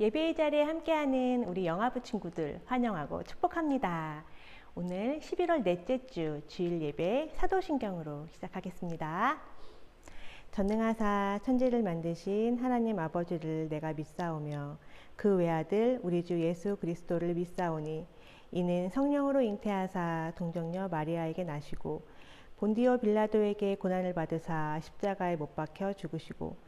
예배의 자리에 함께하는 우리 영아부 친구들 환영하고 축복합니다. 오늘 11월 넷째 주 주일 예배 사도신경으로 시작하겠습니다. 전능하사 천지를 만드신 하나님 아버지를 내가 믿사오며 그 외아들 우리 주 예수 그리스도를 믿사오니 이는 성령으로 잉태하사 동정녀 마리아에게 나시고 본디오 빌라도에게 고난을 받으사 십자가에 못 박혀 죽으시고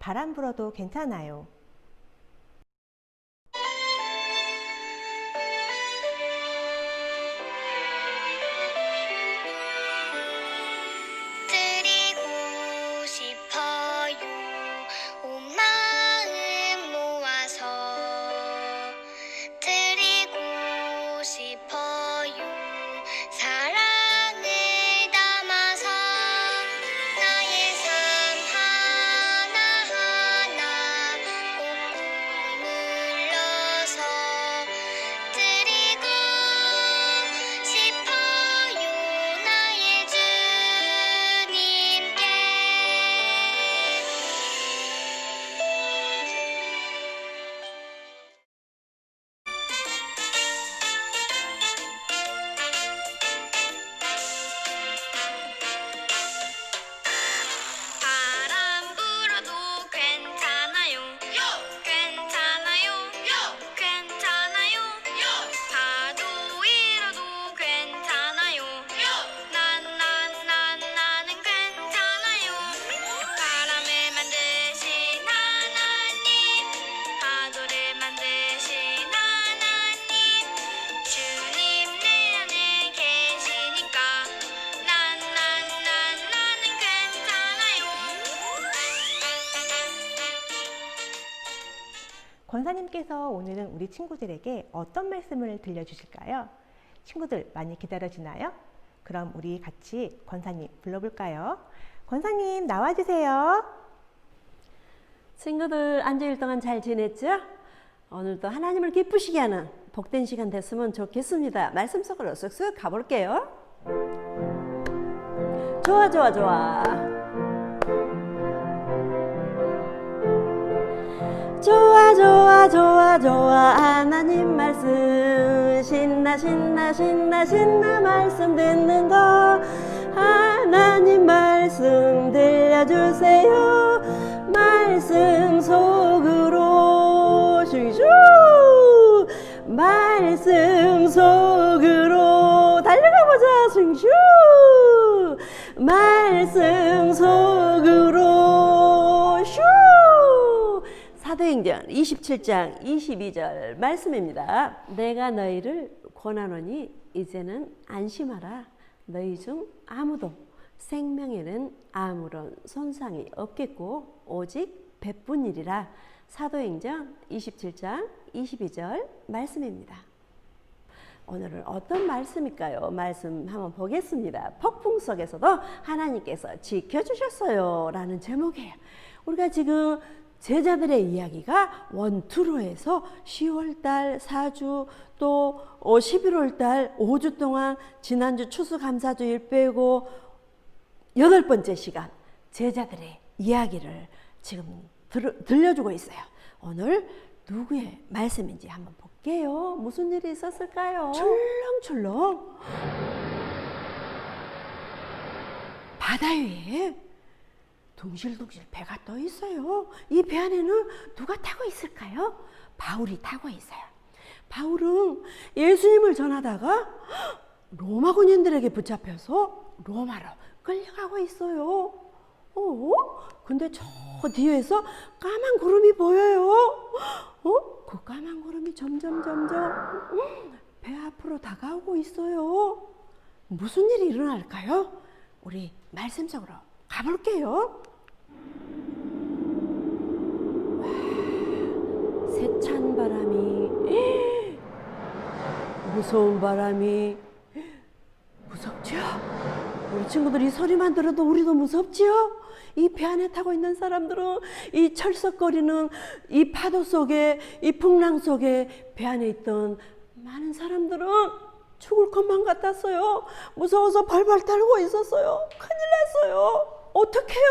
바람 불어도 괜찮아요. 권사님께서 오늘은 우리 친구들에게 어떤 말씀을 들려주실까요? 친구들 많이 기다려지나요? 그럼 우리 같이 권사님 불러볼까요? 권사님 나와주세요. 친구들 한 주일 동안 잘 지냈죠? 오늘도 하나님을 기쁘시게 하는 복된 시간 됐으면 좋겠습니다. 말씀 속으로 쓱쓱 가볼게요. 좋아, 좋아, 좋아. 좋아, 좋아, 좋아, 좋아. 하나님 말씀. 신나, 신나, 신나, 신나. 말씀 듣는 거. 하나님 말씀 들려주세요. 말씀 속으로. 슈슈. 말씀 속으로. 달려가 보자. 슈슈. 말씀 속으로. 사도행전 27장 22절 말씀입니다. 내가 너희를 권하노니 이제는 안심하라. 너희 중 아무도 생명에는 아무런 손상이 없겠고 오직 백분이리라. 사도행전 27장 22절 말씀입니다. 오늘은 어떤 말씀일까요? 말씀 한번 보겠습니다. 폭풍 속에서도 하나님께서 지켜주셨어요. 라는 제목이에요. 우리가 지금 제자들의 이야기가 원투로 해서 10월달 4주 또 11월달 5주 동안 지난주 추수감사주일 빼고 여덟 번째 시간 제자들의 이야기를 지금 들, 들려주고 있어요. 오늘 누구의 말씀인지 한번 볼게요. 무슨 일이 있었을까요? 출렁출렁 바다 위에 둥실둥실 배가 떠 있어요. 이 배 안에는 누가 타고 있을까요? 바울이 타고 있어요. 바울은 예수님을 전하다가 로마 군인들에게 붙잡혀서 로마로 끌려가고 있어요. 어? 근데 저 뒤에서 까만 구름이 보여요. 어? 그 까만 구름이 점점 점점 배 앞으로 다가오고 있어요. 무슨 일이 일어날까요? 우리 말씀 속으로 가볼게요. 와, 세찬 바람이 무서운 바람이 무섭죠? 우리 친구들 이 소리만 들어도 우리도 무섭지요? 이 배 안에 타고 있는 사람들은 이 철썩거리는 이 파도 속에 이 풍랑 속에 배 안에 있던 많은 사람들은 죽을 것만 같았어요. 무서워서 벌벌 떨고 있었어요. 큰일 났어요. 어떡해요?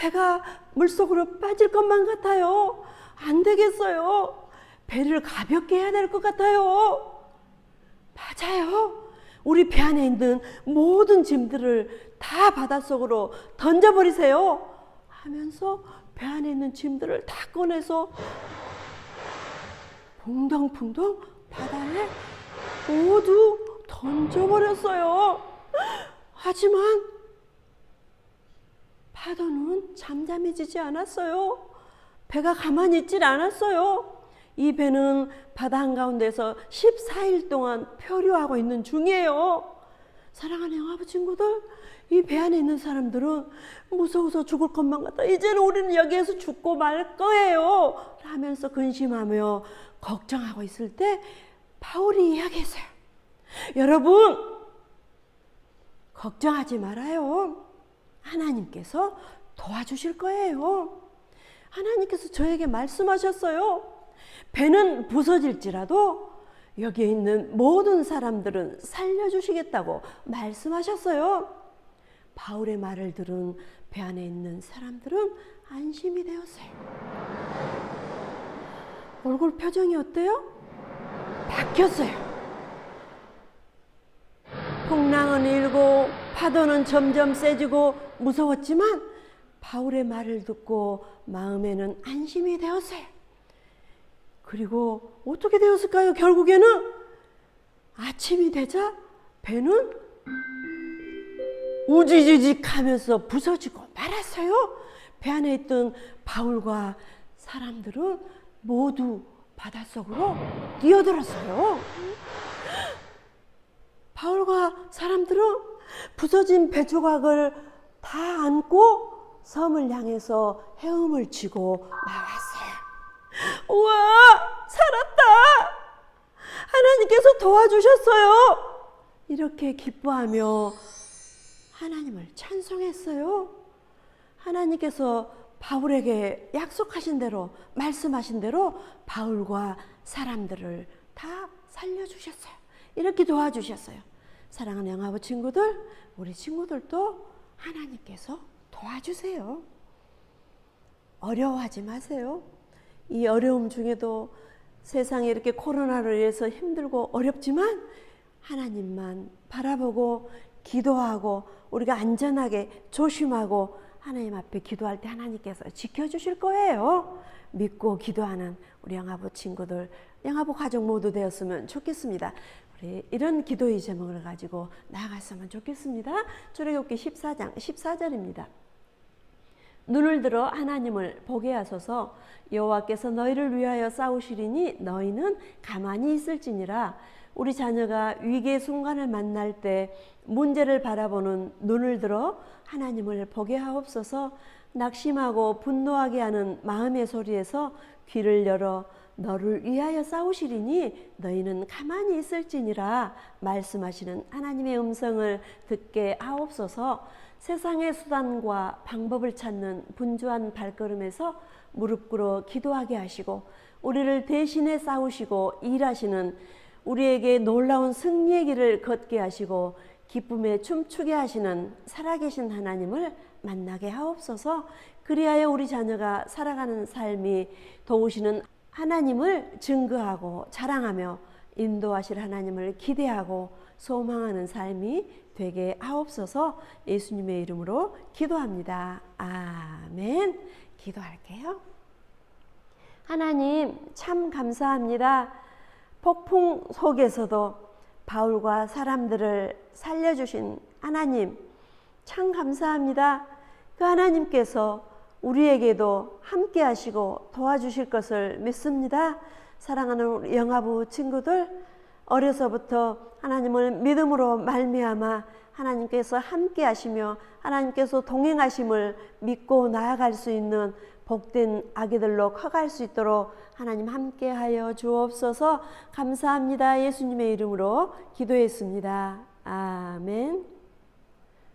배가 물속으로 빠질 것만 같아요. 안 되겠어요. 배를 가볍게 해야 될 것 같아요. 맞아요. 우리 배 안에 있는 모든 짐들을 다 바닷속으로 던져버리세요. 하면서 배 안에 있는 짐들을 다 꺼내서 붕덩붕덩 바다에 모두 던져버렸어요. 하지만 파도는 잠잠해지지 않았어요. 배가 가만히 있질 않았어요. 이 배는 바다 한가운데서 14일 동안 표류하고 있는 중이에요. 사랑하는 영화부 친구들, 이 배 안에 있는 사람들은 무서워서 죽을 것만 같아. 이제는 우리는 여기에서 죽고 말 거예요. 하면서 근심하며 걱정하고 있을 때 바울이 이야기했어요. 여러분, 걱정하지 말아요. 하나님께서 도와주실 거예요. 하나님께서 저에게 말씀하셨어요. 배는 부서질지라도 여기에 있는 모든 사람들은 살려주시겠다고 말씀하셨어요. 바울의 말을 들은 배 안에 있는 사람들은 안심이 되었어요. 얼굴 표정이 어때요? 바뀌었어요. 풍랑은 일고 파도는 점점 세지고 무서웠지만 바울의 말을 듣고 마음에는 안심이 되었어요. 그리고 어떻게 되었을까요? 결국에는 아침이 되자 배는 우지지직 하면서 부서지고 말았어요. 배 안에 있던 바울과 사람들은 모두 바닷속으로 뛰어들었어요. 바울과 사람들은 부서진 배 조각을 다 안고 섬을 향해서 헤엄을 치고 나왔어요. 우와, 살았다! 하나님께서 도와주셨어요! 이렇게 기뻐하며 하나님을 찬송했어요. 하나님께서 바울에게 약속하신 대로, 말씀하신 대로 바울과 사람들을 다 살려주셨어요. 이렇게 도와주셨어요. 사랑하는 영화부 친구들, 우리 친구들도 하나님께서 도와주세요. 어려워하지 마세요. 이 어려움 중에도 세상에 이렇게 코로나로 인해서 힘들고 어렵지만 하나님만 바라보고 기도하고 우리가 안전하게 조심하고 하나님 앞에 기도할 때 하나님께서 지켜주실 거예요. 믿고 기도하는 우리 영화부 친구들, 영화부 가족 모두 되었으면 좋겠습니다. 우리 이런 기도의 제목을 가지고 나아갔으면 좋겠습니다. 출애굽기 14장 14절입니다. 눈을 들어 하나님을 보게 하소서 여호와께서 너희를 위하여 싸우시리니 너희는 가만히 있을지니라 우리 자녀가 위기의 순간을 만날 때 문제를 바라보는 눈을 들어 하나님을 보게 하옵소서 낙심하고 분노하게 하는 마음의 소리에서 귀를 열어 너를 위하여 싸우시리니 너희는 가만히 있을지니라 말씀하시는 하나님의 음성을 듣게 하옵소서. 세상의 수단과 방법을 찾는 분주한 발걸음에서 무릎 꿇어 기도하게 하시고 우리를 대신해 싸우시고 일하시는 우리에게 놀라운 승리의 길을 걷게 하시고 기쁨에 춤추게 하시는 살아계신 하나님을 만나게 하옵소서. 그리하여 우리 자녀가 살아가는 삶이 도우시는 하나님을 증거하고 자랑하며 인도하실 하나님을 기대하고 소망하는 삶이 되게 하옵소서 예수님의 이름으로 기도합니다. 아멘. 기도할게요. 하나님 참 감사합니다. 폭풍 속에서도 바울과 사람들을 살려주신 하나님 참 감사합니다. 그 하나님께서 우리에게도 함께 하시고 도와주실 것을 믿습니다. 사랑하는 우리 영화부 친구들 어려서부터 하나님을 믿음으로 말미암아 하나님께서 함께 하시며 하나님께서 동행하심을 믿고 나아갈 수 있는 복된 아기들로 커갈 수 있도록 하나님 함께하여 주옵소서 감사합니다. 예수님의 이름으로 기도했습니다. 아멘.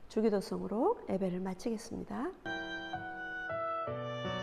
주기도성으로 예배를 마치겠습니다. Thank you.